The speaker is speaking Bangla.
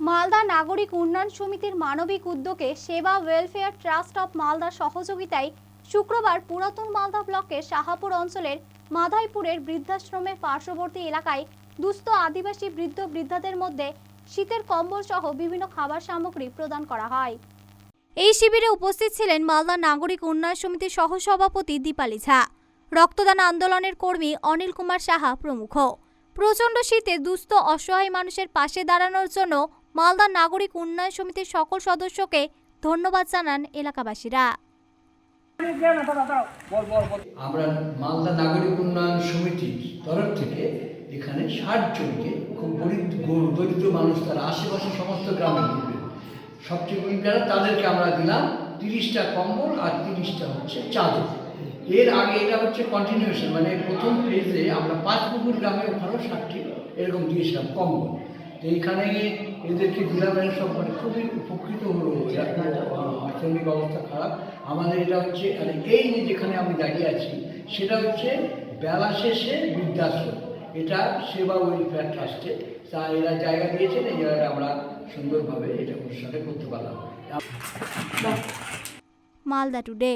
মালদা নাগরিক উন্নয়ন সমিতির মানবিক উদ্যোগে সেবা ওয়েলফেয়ার ট্রাস্ট অফ মালদার সহযোগিতায় শুক্রবার পুরাতন মালদা ব্লকের শাহাপুর অঞ্চলের মাধাইপুরের বৃদ্ধাশ্রমের পার্শ্ববর্তী এলাকায় দুস্থ আদিবাসী বৃদ্ধ বৃদ্ধাদের মধ্যে শীতের কম্বল সহ বিভিন্ন খাবার সামগ্রী প্রদান করা হয়। এই শিবিরে উপস্থিত ছিলেন মালদা নাগরিক উন্নয়ন সমিতির সহসভাপতি দীপালি ঝা। রক্তদান আন্দোলনের কর্মী অনিল কুমার সাহা প্রমুখ। প্রচণ্ড শীতে দুস্থ, অসহায় মানুষের পাশে দাঁড়ানোর জন্য মালদা নাগরিক উন্নয়ন সমিতির সকল সদস্যকে ধন্যবাদ জানান এলাকাবাসীরা। আমরা মালদা নাগরিক উন্নয়ন সমিতির তরফ থেকে এখানে ষাট জনকে খুব গরিব দরিদ্র মানুষ তারা আশেপাশে সমস্ত গ্রামে ঘুরবে সবচেয়ে গরিব তাদেরকে আমরা দিলাম তিরিশটা কম্বল আর তিরিশটা হচ্ছে চাদর। এর আগে এটা হচ্ছে কন্টিনিউশন মানে প্রথম ফেজে আমরা পাঁচ পুকুর গ্রামে ওখানেও ষাটটি এরকম দিয়েছিলাম তো এইখানে এদেরকে দিলাম সব মানে খুবই উপকৃত হলো আর্থিক অবস্থা খারাপ। আমাদের এটা হচ্ছে আর এই যে যেখানে আমি দাঁড়িয়ে আছি, সেটা হচ্ছে বেলা শেষে বৃদ্ধাশ্রম। এটা সেবা ওয়েলফেয়ার ট্রাস্টে তা এরা জায়গা দিয়েছেন, এই জায়গাটা আমরা সুন্দরভাবে এটা অনুষ্ঠানে করতে পারলাম। মালদা টুডে